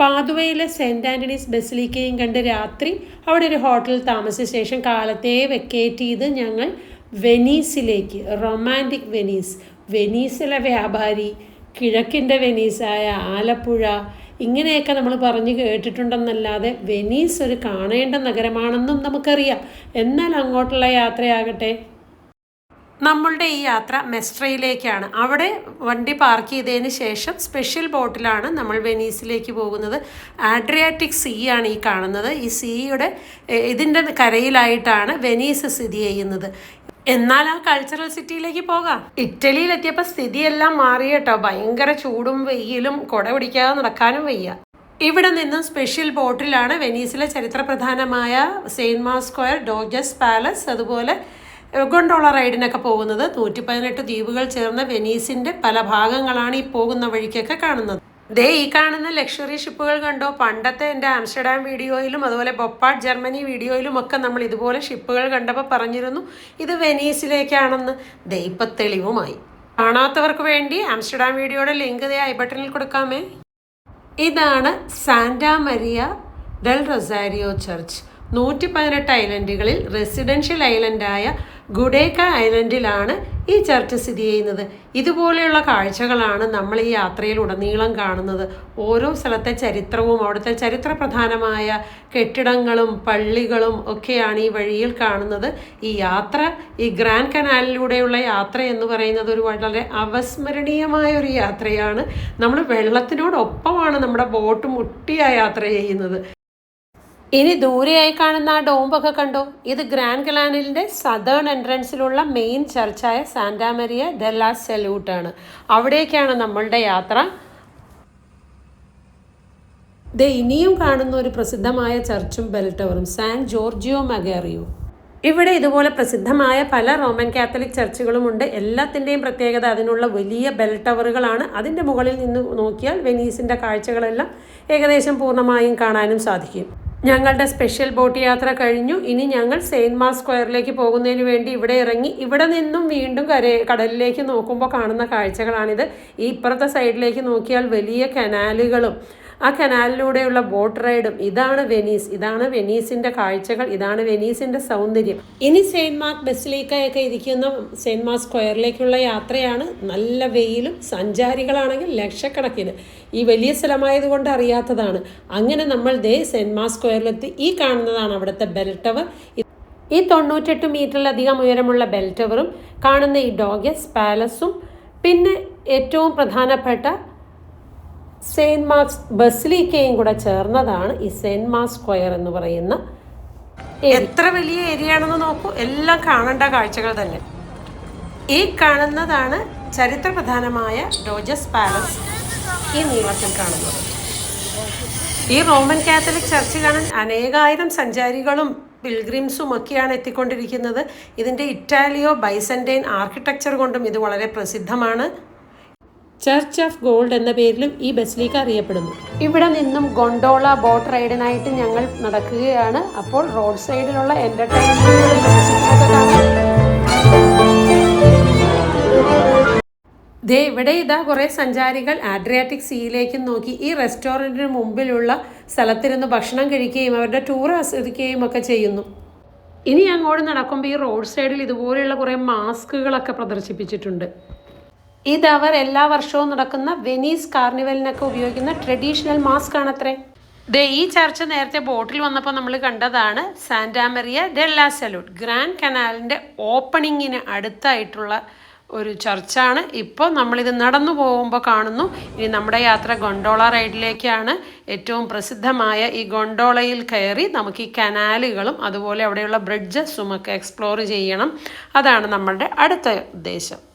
പാതുവയിലെ saint Antony's ബസിലിക്കയും കണ്ട് രാത്രി അവിടെ ഒരു ഹോട്ടലിൽ താമസിച്ച ശേഷം കാലത്തെ വെക്കേറ്റ് ചെയ്ത് ഞങ്ങൾ വെനീസിലേക്ക് റൊമാന്റിക് വെനീസ് വെനീസിലെ വ്യാപാരി കിഴക്കിന്റെ വെനീസായ ആലപ്പുഴ ഇങ്ങനെയൊക്കെ നമ്മൾ പറഞ്ഞു കേട്ടിട്ടുണ്ടെന്നല്ലാതെ വെനീസ് ഒരു കാണേണ്ട നഗരമാണെന്നും നമുക്കറിയാം. എന്നാൽ അങ്ങോട്ടുള്ള യാത്രയാകട്ടെ നമ്മളുടെ ഈ യാത്ര മെസ്ട്രയിലേക്കാണ്. അവിടെ വണ്ടി പാർക്ക് ചെയ്തതിന് ശേഷം സ്പെഷ്യൽ ബോട്ടിലാണ് നമ്മൾ വെനീസിലേക്ക് പോകുന്നത്. ആഡ്രിയാറ്റിക് സീ ആണ് ഈ കാണുന്നത്. ഈ സീയുടെ ഇതിന്റെ കരയിലായിട്ടാണ് വെനീസ് സ്ഥിതി ചെയ്യുന്നത്. എന്നാൽ ആ കൾച്ചറൽ സിറ്റിയിലേക്ക് പോകാം. ഇറ്റലിയിലെത്തിയപ്പോൾ സ്ഥിതിയെല്ലാം മാറി കേട്ടോ ഭയങ്കര ചൂടും വെയിലും കുട പിടിക്കാതെ നടക്കാനും വയ്യ. ഇവിടെ നിന്നും സ്പെഷ്യൽ ബോട്ടിലാണ് വെനീസിലെ ചരിത്രപ്രധാനമായ Saint Mark's square Doge's palace അതുപോലെ ഗൊണ്ടോള റൈഡിനൊക്കെ പോകുന്നത്. നൂറ്റി പതിനെട്ട് ദ്വീപുകൾ ചേർന്ന വെനീസിന്റെ പല ഭാഗങ്ങളാണ് ഈ പോകുന്ന വഴിക്കൊക്കെ കാണുന്നത്. ദേ ഈ കാണുന്ന ലക്ഷറി ഷിപ്പുകൾ കണ്ടോ? പണ്ടത്തെ എന്റെ ആംസ്റ്റർഡാം വീഡിയോയിലും അതുപോലെ ബൊപ്പാട്ട് ജർമ്മനി വീഡിയോയിലും ഒക്കെ നമ്മൾ ഇതുപോലെ ഷിപ്പുകൾ കണ്ടപ്പോൾ പറഞ്ഞിരുന്നു ഇത് വെനീസിലേക്കാണെന്ന്. ദേ ഇപ്പം തെളിവുമായി. കാണാത്തവർക്ക് വേണ്ടി ആംസ്റ്റർഡാം വീഡിയോയുടെ ലിങ്ക് ദേ ഐ ബട്ടണിൽ കൊടുക്കാമേ. ഇതാണ് Santa Maria del Rosario church. നൂറ്റി പതിനെട്ട് ഐലൻഡുകളിൽ റെസിഡൻഷ്യൽ ഐലൻഡായ ഗുഡേക്ക ഐലൻഡിലാണ് ഈ ചർച്ച് സ്ഥിതി ചെയ്യുന്നത്. ഇതുപോലെയുള്ള കാഴ്ചകളാണ് നമ്മൾ ഈ യാത്രയിൽ ഉടനീളം കാണുന്നത്. ഓരോ സ്ഥലത്തെ ചരിത്രവും അവിടുത്തെ ചരിത്ര പ്രധാനമായ കെട്ടിടങ്ങളും പള്ളികളും ഒക്കെയാണ് ഈ വഴിയിൽ കാണുന്നത്. ഈ യാത്ര ഈ ഗ്രാൻഡ് കനാലിലൂടെയുള്ള യാത്ര എന്ന് പറയുന്നത് ഒരു വളരെ അവസ്മരണീയമായ ഒരു യാത്രയാണ്. നമ്മൾ വെള്ളത്തിനോടൊപ്പമാണ് നമ്മുടെ ബോട്ട് മുട്ടിയ യാത്ര ചെയ്യുന്നത്. ഇനി ദൂരെയായി കാണുന്ന ആ ഡോംബൊക്കെ കണ്ടോ? ഇത് ഗ്രാൻഡ് കലാനിലിന്റെ സദേൺ എൻട്രൻസിലുള്ള മെയിൻ ചർച്ചായ സാന്റാമരിയ ഡെല്ലാ സെലൂട്ട് ആണ്. അവിടേക്കാണ് നമ്മളുടെ യാത്ര. ദേ ഇനിയും കാണുന്ന ഒരു പ്രസിദ്ധമായ ചർച്ചും ബെൽ ടവറും സാൻ ജോർജിയോ മഗേറിയോ ഇവിടെ ഇതുപോലെ പ്രസിദ്ധമായ പല റോമൻ കാത്തലിക് ചർച്ചുകളുമുണ്ട് എല്ലാത്തിന്റെയും പ്രത്യേകത അതിനുള്ള വലിയ ബെൽ ടവറുകളാണ് അതിന്റെ മുകളിൽ നിന്ന് നോക്കിയാൽ വെനീസിന്റെ കാഴ്ചകളെല്ലാം ഏകദേശം പൂർണമായും കാണാനും സാധിക്കും. ഞങ്ങളുടെ സ്പെഷ്യൽ ബോട്ട് യാത്ര കഴിഞ്ഞു. ഇനി ഞങ്ങൾ സെയിന്റ് മാർ സ്ക്വയറിലേക്ക് പോകുന്നതിന് വേണ്ടി ഇവിടെ ഇറങ്ങി ഇവിടെ നിന്നും വീണ്ടും കര കടലിലേക്ക് നോക്കുമ്പോൾ കാണുന്ന കാഴ്ചകളാണിത്. ഈ ഇപ്പുറത്തെ സൈഡിലേക്ക് നോക്കിയാൽ വലിയ കനാലുകളും ആ കനാലിലൂടെയുള്ള ബോട്ട് റൈഡും ഇതാണ് വെനീസ്. ഇതാണ് വെനീസിന്റെ കാഴ്ചകൾ ഇതാണ് വെനീസിന്റെ സൗന്ദര്യം. ഇനി സെയിന്റ് മാർക്ക് ബസ്സിലേക്കൊക്കെ ഇരിക്കുന്ന സെയിന്റ് മാർക്ക് സ്ക്വയറിലേക്കുള്ള യാത്രയാണ്. നല്ല വെയിലും സഞ്ചാരികളാണെങ്കിൽ ലക്ഷക്കണക്കിന്. ഈ വലിയ സ്ഥലമായതുകൊണ്ട് അറിയാത്തതാണ്. അങ്ങനെ നമ്മൾ ദേ സെയിന്റ് മാർക്ക് സ്ക്വയറിലെത്തി. ഈ കാണുന്നതാണ് അവിടുത്തെ ബെൽ ടവർ. ഈ തൊണ്ണൂറ്റെട്ട് മീറ്ററിലധികം ഉയരമുള്ള ബെൽ ടവറും കാണുന്ന ഈ ഡോഗസ് പാലസും. പിന്നെ ഏറ്റവും പ്രധാനപ്പെട്ട സെയിന്റ് മാർക്സ് ബസിലിക്കയും കൂടെ ചേർന്നതാണ് ഈ സെയിന്റ് മാർക്സ് സ്ക്വയർ എന്ന് പറയുന്ന എത്ര വലിയ ഏരിയ ആണെന്ന് നോക്കൂ. എല്ലാം കാണേണ്ട കാഴ്ചകൾ തന്നെ. ഈ കാണുന്നതാണ് ചരിത്രപ്രധാനമായ ഡോജസ് പാലസ് ഈ നീളത്തിൽ കാണുന്നത്. ഈ റോമൻ കാത്തലിക് ചർച്ച് കാണാൻ അനേകായിരം സഞ്ചാരികളും പിൽഗ്രിംസും ഒക്കെയാണ് എത്തിക്കൊണ്ടിരിക്കുന്നത്. ഇതിന്റെ ഇറ്റാലിയോ ബൈസന്റൈൻ ആർക്കിടെക്ചർ കൊണ്ടും ഇത് വളരെ പ്രസിദ്ധമാണ്. ചർച്ച് ഓഫ് ഗോൾഡ് എന്ന പേരിലും ഈ ബസിലിക്ക അറിയപ്പെടുന്നു. ഇവിടെ നിന്നും ഗൊണ്ടോള ബോട്ട് റൈഡിനായിട്ട് ഞങ്ങൾ നടക്കുകയാണ്. അപ്പോൾ റോഡ് സൈഡിലുള്ള എന്റർടൈൻമെന്റ് ഇവിടെ ഇതാ കുറേ സഞ്ചാരികൾ ആഡ്രിയാറ്റിക് സീയിലേക്ക് നോക്കി. ഈ റെസ്റ്റോറന്റിന് മുമ്പിലുള്ള സ്ഥലത്തിരുന്ന് ഭക്ഷണം കഴിക്കുകയും അവരുടെ ടൂർ ആസ്വദിക്കുകയും ഒക്കെ ചെയ്യുന്നു. ഇനി അങ്ങോട്ട് നടക്കുമ്പോൾ ഈ റോഡ് സൈഡിൽ ഇതുപോലെയുള്ള കുറേ മാസ്കുകളൊക്കെ പ്രദർശിപ്പിച്ചിട്ടുണ്ട്. ഇത് അവർ എല്ലാ വർഷവും നടക്കുന്ന വെനീസ് കാർണിവലിനൊക്കെ ഉപയോഗിക്കുന്ന ട്രഡീഷണൽ മാസ്ക് ആണത്രേ. ദേ ഈ ചർച്ച നേരത്തെ ബോട്ടിൽ വന്നപ്പോൾ നമ്മൾ കണ്ടതാണ് സാന്റാമറിയ ഡെല്ലാ സലൂട്ട് ഗ്രാൻഡ് കനാലിന്റെ ഓപ്പണിങ്ങിന് അടുത്തായിട്ടുള്ള ഒരു ചർച്ചാണ്. ഇപ്പോൾ നമ്മളിത് നടന്നു പോകുമ്പോൾ കാണുന്നു. ഇനി നമ്മുടെ യാത്ര ഗൊണ്ടോള റൈഡിലേക്കാണ്. ഏറ്റവും പ്രസിദ്ധമായ ഈ ഗൊണ്ടോളയിൽ കയറി നമുക്ക് ഈ കനാലുകളും അതുപോലെ അവിടെയുള്ള ബ്രിഡ്ജസും ഒക്കെ എക്സ്പ്ലോർ ചെയ്യണം. അതാണ് നമ്മളുടെ അടുത്ത ഉദ്ദേശം.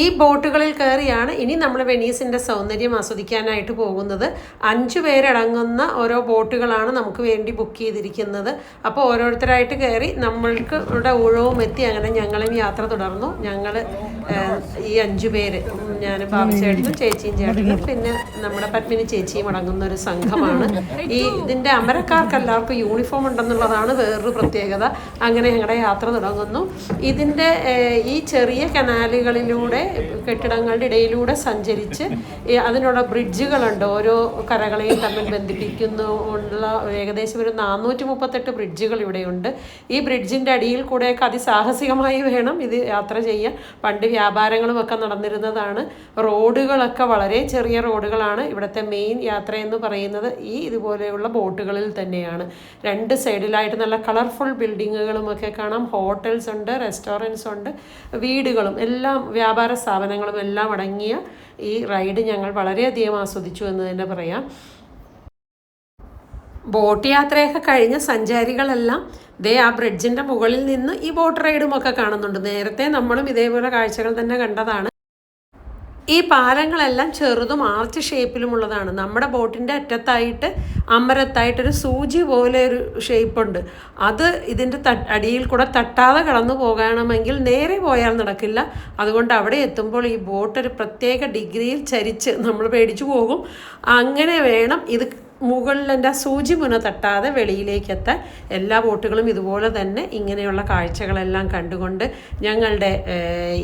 ഈ ബോട്ടുകളിൽ കയറിയാണ് ഇനി നമ്മൾ വെനീസിന്റെ സൗന്ദര്യം ആസ്വദിക്കാനായിട്ട് പോകുന്നത്. അഞ്ച് പേരടങ്ങുന്ന ഓരോ ബോട്ടുകളാണ് നമുക്ക് വേണ്ടി ബുക്ക് ചെയ്തിരിക്കുന്നത്. അപ്പോൾ ഓരോരുത്തരായിട്ട് കയറി നമ്മൾക്ക് ഇവിടെ ഊഴവും എത്തി. അങ്ങനെ ഞങ്ങളും യാത്ര തുടർന്നു. ഞങ്ങൾ ഈ അഞ്ച് പേര് ഞാൻ ബാബുചേട്ടനും ചേച്ചിയും ചേട്ടനും പിന്നെ നമ്മുടെ പത്മിനി ചേച്ചിയും അടങ്ങുന്ന ഒരു സംഘമാണ്. ഈ ഇതിന്റെ അമരക്കാർക്ക് എല്ലാവർക്കും യൂണിഫോം ഉണ്ടെന്നുള്ളതാണ് വേറൊരു പ്രത്യേകത. അങ്ങനെ ഞങ്ങളുടെ യാത്ര തുടങ്ങുന്നു. ഇതിന്റെ ഈ ചെറിയ കനാലുകളിലൂടെ ഇടയിലൂടെ കെട്ടിടങ്ങളുടെ ഇടയിലൂടെ സഞ്ചരിച്ച് അതിനുള്ള ബ്രിഡ്ജുകളുണ്ട്. ഓരോ കരകളെയും തമ്മിൽ ബന്ധിപ്പിക്കുന്നു. ഉള്ള ഏകദേശം ഒരു നാനൂറ്റി മുപ്പത്തെട്ട് ബ്രിഡ്ജുകൾ ഇവിടെയുണ്ട്. ഈ ബ്രിഡ്ജിന്റെ അടിയിൽ കൂടെയൊക്കെ അതിസാഹസികമായി വേണം ഇത് യാത്ര ചെയ്യാൻ. പണ്ട് വ്യാപാരങ്ങളും ഒക്കെ നടന്നിരുന്നതാണ്. റോഡുകളൊക്കെ വളരെ ചെറിയ റോഡുകളാണ് ഇവിടുത്തെ മെയിൻ യാത്ര എന്ന് പറയുന്നത്. ഈ ഇതുപോലെയുള്ള ബോട്ടുകളിൽ തന്നെയാണ്. രണ്ട് സൈഡിലായിട്ട് നല്ല കളർഫുൾ ബിൽഡിങ്ങുകളും ഒക്കെ കാണാം. ഹോട്ടൽസ് ഉണ്ട് റെസ്റ്റോറന്റ്സ് ഉണ്ട് വീടുകളും എല്ലാം വ്യാപാര സ്ഥാപനങ്ങളും എല്ലാം അടങ്ങിയ ഈ റൈഡ് ഞങ്ങൾ വളരെയധികം ആസ്വദിച്ചു എന്ന് തന്നെ പറയാം. ബോട്ട് യാത്രയൊക്കെ കഴിഞ്ഞ സഞ്ചാരികളെല്ലാം ദേ ആ ബ്രിഡ്ജിന്റെ മുകളിൽ നിന്ന് ഈ ബോട്ട് റൈഡും ഒക്കെ കാണുന്നുണ്ട്. നേരത്തെ നമ്മളും ഇതേപോലെ കാഴ്ചകൾ തന്നെ കണ്ടതാണ്. ഈ പാലങ്ങളെല്ലാം ചെറുതും ആർച്ച് ഷേപ്പിലുമുള്ളതാണ് നമ്മുടെ ബോട്ടിന്റെ അറ്റത്തായിട്ട് അമരത്തായിട്ടൊരു സൂചി പോലെ ഒരു ഷേപ്പുണ്ട് അത് ഇതിന്റെ അടിയിൽ കൂടെ തട്ടാതെ കടന്നു പോകണമെങ്കിൽ നേരെ പോയാൽ നടക്കില്ല. അതുകൊണ്ട് അവിടെ എത്തുമ്പോൾ ഈ ബോട്ട് ഒരു പ്രത്യേക ഡിഗ്രിയിൽ ചരിച്ച് നമ്മൾ പേടിച്ചു പോകും. അങ്ങനെ വേണം ഇത് മുകളിൽ എന്റെ സൂചി മുന തട്ടാതെ വെളിയിലേക്ക് എത്താൻ എല്ലാ ബോട്ടുകളും ഇതുപോലെ തന്നെ ഇങ്ങനെയുള്ള കാഴ്ചകളെല്ലാം കണ്ടുകൊണ്ട് ഞങ്ങളുടെ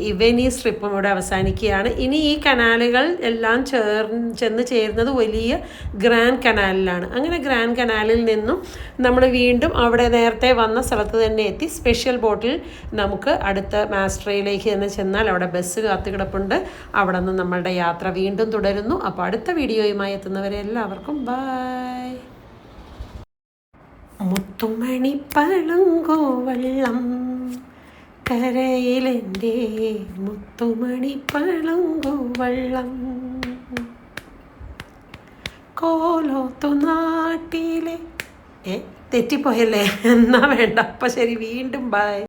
ഈ വെനീസ് ട്രിപ്പും ഇവിടെ അവസാനിക്കുകയാണ്. ഇനി ഈ കനാലുകൾ എല്ലാം ചേർ ചെന്ന് ചേരുന്നത് വലിയ ഗ്രാൻഡ് കനാലിലാണ്. അങ്ങനെ ഗ്രാൻഡ് കനാലിൽ നിന്നും നമ്മൾ വീണ്ടും അവിടെ നേരത്തെ വന്ന സ്ഥലത്ത് തന്നെ എത്തി. സ്പെഷ്യൽ ബോട്ടിൽ നമുക്ക് അടുത്ത മാസ്ട്രയിലേക്ക് തന്നെ ചെന്നാൽ അവിടെ ബസ് കാത്തു കിടപ്പുണ്ട്. അവിടെ നിന്ന് നമ്മളുടെ യാത്ര വീണ്ടും തുടരുന്നു. അപ്പോൾ അടുത്ത വീഡിയോയുമായി എത്തുന്നവരെ എല്ലാവർക്കും ബായ് മുത്തുമണി പളുങ്കോ വെള്ളം കരയിലെന്റെ മുത്തുമണി പളുങ്കോ വെള്ളം കോലോത്തു നാട്ടിലെ ഏ തെറ്റിപ്പോയല്ലേ? എന്നാ വേണ്ട. അപ്പം ശരി വീണ്ടും ബൈ